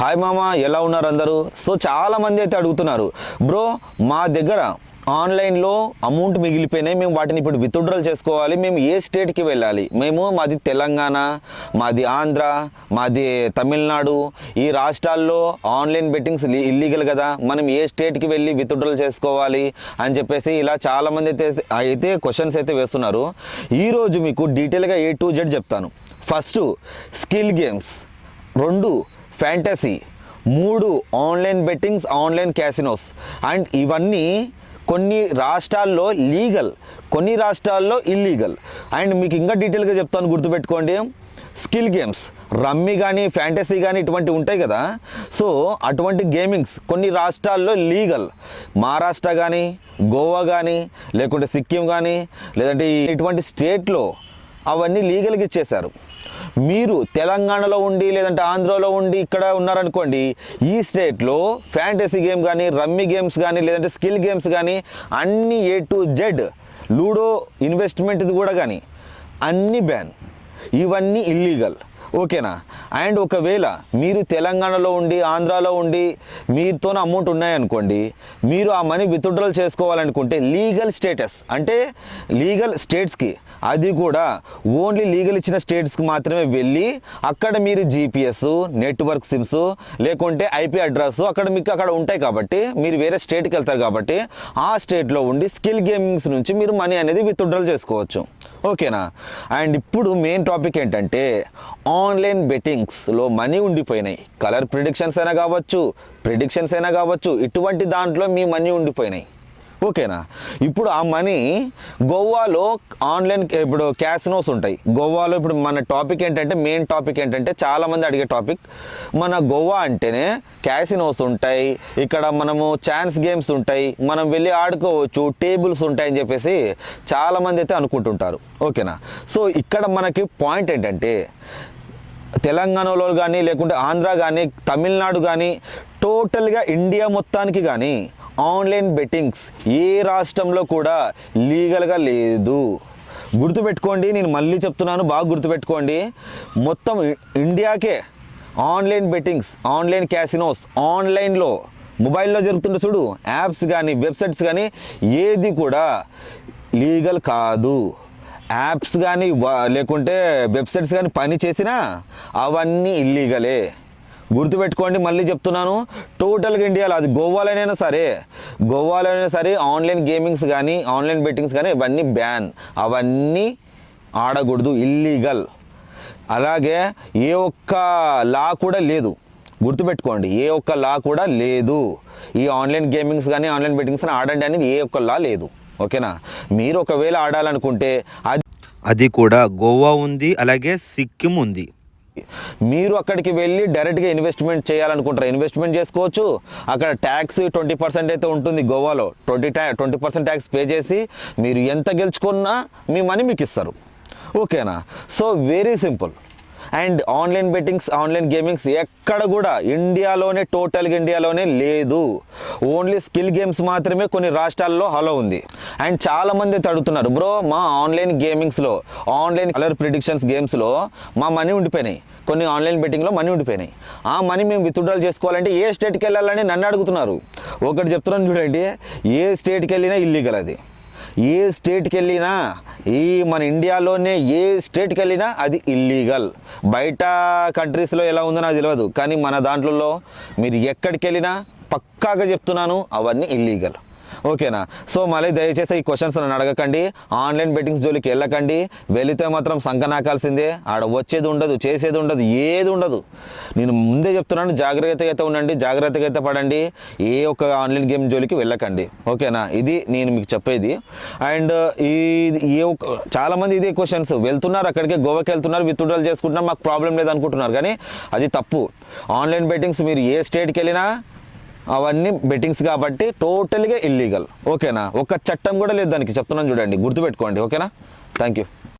Hi మామ ఎలా ఉన్నారు అందరూ? సో చాలామంది అయితే అడుగుతున్నారు బ్రో మా దగ్గర ఆన్లైన్లో అమౌంట్ మిగిలిపోయినాయి మేము వాటిని ఇప్పుడు విత్డ్రాల్ చేసుకోవాలి మేము ఏ స్టేట్కి వెళ్ళాలి? మేము మాది తెలంగాణ మాది ఆంధ్ర మాది తమిళనాడు ఈ రాష్ట్రాల్లో ఆన్లైన్ బెట్టింగ్స్ ఇల్లీగల్ కదా మనం ఏ స్టేట్కి వెళ్ళి విత్డ్రాల్ చేసుకోవాలి? అని చెప్పేసి ఇలా చాలామంది అయితే అయితే క్వశ్చన్స్ అయితే వేస్తున్నారు. ఈరోజు మీకు డీటెయిల్గా ఏ టు జెడ్ చెప్తాను. First skill games. రెండు ఫ్యాంటసీ మూడు online bettings online casinos. And ఇవన్నీ కొన్ని రాష్ట్రాల్లో లీగల్ కొన్ని రాష్ట్రాల్లో ఇల్లీగల్. అండ్ మీకు ఇంకా డీటెయిల్గా చెప్తాను గుర్తుపెట్టుకోండి. స్కిల్ గేమ్స్ రమ్మీ కానీ ఫ్యాంటసీ కానీ ఇటువంటి ఉంటాయి కదా. సో అటువంటి గేమింగ్స్ కొన్ని రాష్ట్రాల్లో లీగల్. మహారాష్ట్ర కానీ గోవా కానీ లేకుంటే సిక్కిం కానీ లేదంటే ఇటువంటి స్టేట్లో అవన్నీ లీగల్గా ఇచ్చేశారు. మీరు తెలంగాణలో ఉండి లేదంటే ఆంధ్రలో ఉండి ఇక్కడ ఉన్నారనుకోండి ఈ స్టేట్లో ఫ్యాంటసీ గేమ్ కానీ రమ్మీ గేమ్స్ కానీ లేదంటే స్కిల్ గేమ్స్ కానీ అన్ని ఏ టు జెడ్ లూడో ఇన్వెస్ట్మెంట్ది కూడా కానీ అన్ని బ్యాన్ ఇవన్నీ ఇల్లీగల్ ఓకేనా? అండ్ ఒకవేళ మీరు తెలంగాణలో ఉండి ఆంధ్రాలో ఉండి మీతో అమౌంట్ ఉన్నాయనుకోండి మీరు ఆ మనీ విత్డ్రాల్ చేసుకోవాలనుకుంటే లీగల్ స్టేటస్ అంటే లీగల్ స్టేట్స్కి అది కూడా ఓన్లీ లీగల్ ఇచ్చిన స్టేట్స్కి మాత్రమే వెళ్ళి అక్కడ మీరు జీపీఎస్ నెట్వర్క్ సిమ్స్ లేకుంటే ఐపీ అడ్రస్ అక్కడ మీకు అక్కడ ఉంటాయి కాబట్టి మీరు వేరే స్టేట్కి వెళ్తారు కాబట్టి ఆ స్టేట్లో ఉండి స్కిల్ గేమింగ్స్ నుంచి మీరు మనీ అనేది విత్డ్రాల్ చేసుకోవచ్చు. ఓకేనా? అండ్ ఇప్పుడు మెయిన్ టాపిక్ ఏంటంటే ఆన్లైన్ బెట్టింగ్స్లో మనీ ఉండిపోయినాయి. కలర్ ప్రిడిక్షన్స్ అయినా కావచ్చు ప్రిడిక్షన్స్ అయినా కావచ్చు ఇటువంటి దాంట్లో మీ మనీ ఉండిపోయినాయి. ఓకేనా? ఇప్పుడు ఆ మనీ గోవాలో ఆన్లైన్ ఇప్పుడు క్యాసినోస్ ఉంటాయి. గోవాలో ఇప్పుడు మన టాపిక్ ఏంటంటే మెయిన్ టాపిక్ ఏంటంటే చాలామంది అడిగే టాపిక్ మన గోవా అంటేనే క్యాసినోస్ ఉంటాయి. ఇక్కడ మనము ఛాన్స్ గేమ్స్ ఉంటాయి. మనం వెళ్ళి ఆడుకోవచ్చు టేబుల్స్ ఉంటాయని చెప్పేసి చాలామంది అయితే అనుకుంటుంటారు. ఓకేనా? సో ఇక్కడ మనకి పాయింట్ ఏంటంటే తెలంగాణలో కానీ లేకుంటే ఆంధ్ర కానీ తమిళనాడు కానీ టోటల్గా ఇండియా మొత్తానికి కానీ ఆన్లైన్ బెట్టింగ్స్ ఏ రాష్ట్రంలో కూడా లీగల్గా లేదు. గుర్తుపెట్టుకోండి నేను మళ్ళీ చెప్తున్నాను బాగా గుర్తుపెట్టుకోండి. మొత్తం ఇండియాకే ఆన్లైన్ బెట్టింగ్స్ ఆన్లైన్ క్యాసినోస్ ఆన్లైన్లో మొబైల్లో జరుగుతుంటే చూడు యాప్స్ కానీ వెబ్సైట్స్ కానీ ఏది కూడా లీగల్ కాదు. యాప్స్ కానీ లేకుంటే వెబ్సైట్స్ కానీ పని చేసినా అవన్నీ ఇల్లీగలే. గుర్తుపెట్టుకోండి మళ్ళీ చెప్తున్నాను. టోటల్గా ఇండియాలో అది గోవాలోనైనా సరే గోవాలోనైనా సరే ఆన్లైన్ గేమింగ్స్ కానీ ఆన్లైన్ బెట్టింగ్స్ కానీ ఇవన్నీ బ్యాన్. అవన్నీ ఆడకూడదు ఇల్లీగల్. అలాగే ఏ ఒక్క లా కూడా లేదు. గుర్తుపెట్టుకోండి ఏ ఒక్క లా కూడా లేదు. ఈ ఆన్లైన్ గేమింగ్స్ కానీ ఆన్లైన్ బెట్టింగ్స్ ఆడండి అనేది ఏ ఒక్క లా లేదు. ఓకేనా? మీరు ఒకవేళ ఆడాలనుకుంటే అది అది కూడా గోవా ఉంది అలాగే సిక్కిం ఉంది. మీరు అక్కడికి వెళ్ళి డైరెక్ట్గా ఇన్వెస్ట్మెంట్ చేయాలనుకుంటారు? ఇన్వెస్ట్మెంట్ చేసుకోవచ్చు. అక్కడ ట్యాక్స్ ట్వంటీ పర్సెంట్ అయితే ఉంటుంది గోవాలో. ట్వంటీ ట్యా ట్వంటీ పర్సెంట్ ట్యాక్స్ పే చేసి మీరు ఎంత గెలుచుకున్నా మీ మనీ మీకు ఇస్తారు ఓకేనా? So very simple and online bettings online gamings ఎక్కడ కూడా ఇండియాలోనే టోటల్గా ఇండియాలోనే లేదు. ఓన్లీ స్కిల్ గేమ్స్ మాత్రమే కొన్ని రాష్ట్రాల్లో హలో ఉంది. అండ్ చాలామంది అడుగుతున్నారు బ్రో మా ఆన్లైన్ గేమింగ్స్లో ఆన్లైన్ కలర్ ప్రిడిక్షన్స్ గేమ్స్లో మా మనీ ఉండిపోయినాయి. కొన్ని ఆన్లైన్ బెట్టింగ్లో మనీ ఉండిపోయినాయి. ఆ మనీ మేము విత్డ్రాల్ చేసుకోవాలంటే ఏ స్టేట్కి వెళ్ళాలని నన్ను అడుగుతున్నారు. ఒకటి చెప్తున్నాను చూడండి ఏ స్టేట్కి వెళ్ళినా ఇల్లీగల్ అది. ఏ స్టేట్కి వెళ్ళినా ఈ మన ఇండియాలోనే ఏ స్టేట్కి వెళ్ళినా అది ఇల్లీగల్ బయట కంట్రీస్లో ఎలా ఉందో నాకు తెలియదు కానీ మన దాంట్లో మీరు ఎక్కడికి వెళ్ళినా పక్కాగా చెప్తున్నాను అవన్నీ ఇల్లీగల్ ఓకేనా? సో మళ్ళీ దయచేసి ఈ క్వశ్చన్స్ నన్ను అడగకండి. ఆన్లైన్ బెట్టింగ్స్ జోలికి వెళ్ళకండి. వెళితే మాత్రం సంకనాకాల్సిందే ఆడ వచ్చేది ఉండదు చేసేది ఉండదు ఏది ఉండదు. నేను ముందే చెప్తున్నాను జాగ్రత్తగా అయితే ఉండండి జాగ్రత్తగా అయితే పడండి. ఏ ఒక్క ఆన్లైన్ గేమ్ జోలికి వెళ్ళకండి. ఓకేనా? ఇది నేను మీకు చెప్పేది. అండ్ ఈ ఏ ఒక్క చాలామంది ఇదే క్వశ్చన్స్ వెళ్తున్నారు అక్కడికి గోవాకి వెళ్తున్నారు విత్డ్రాల్ చేసుకుంటున్నారు మాకు ప్రాబ్లం లేదు అనుకుంటున్నారు కానీ అది తప్పు. ఆన్లైన్ బెట్టింగ్స్ మీరు ఏ స్టేట్కి వెళ్ళినా అవన్నీ బెట్టింగ్స్ కాబట్టి టోటల్గా ఇల్లీగల్ ఓకేనా ఒక చట్టం కూడా లేదు దానికి. చెప్తున్నాను చూడండి. గుర్తుపెట్టుకోండి. ఓకేనా థ్యాంక్ యూ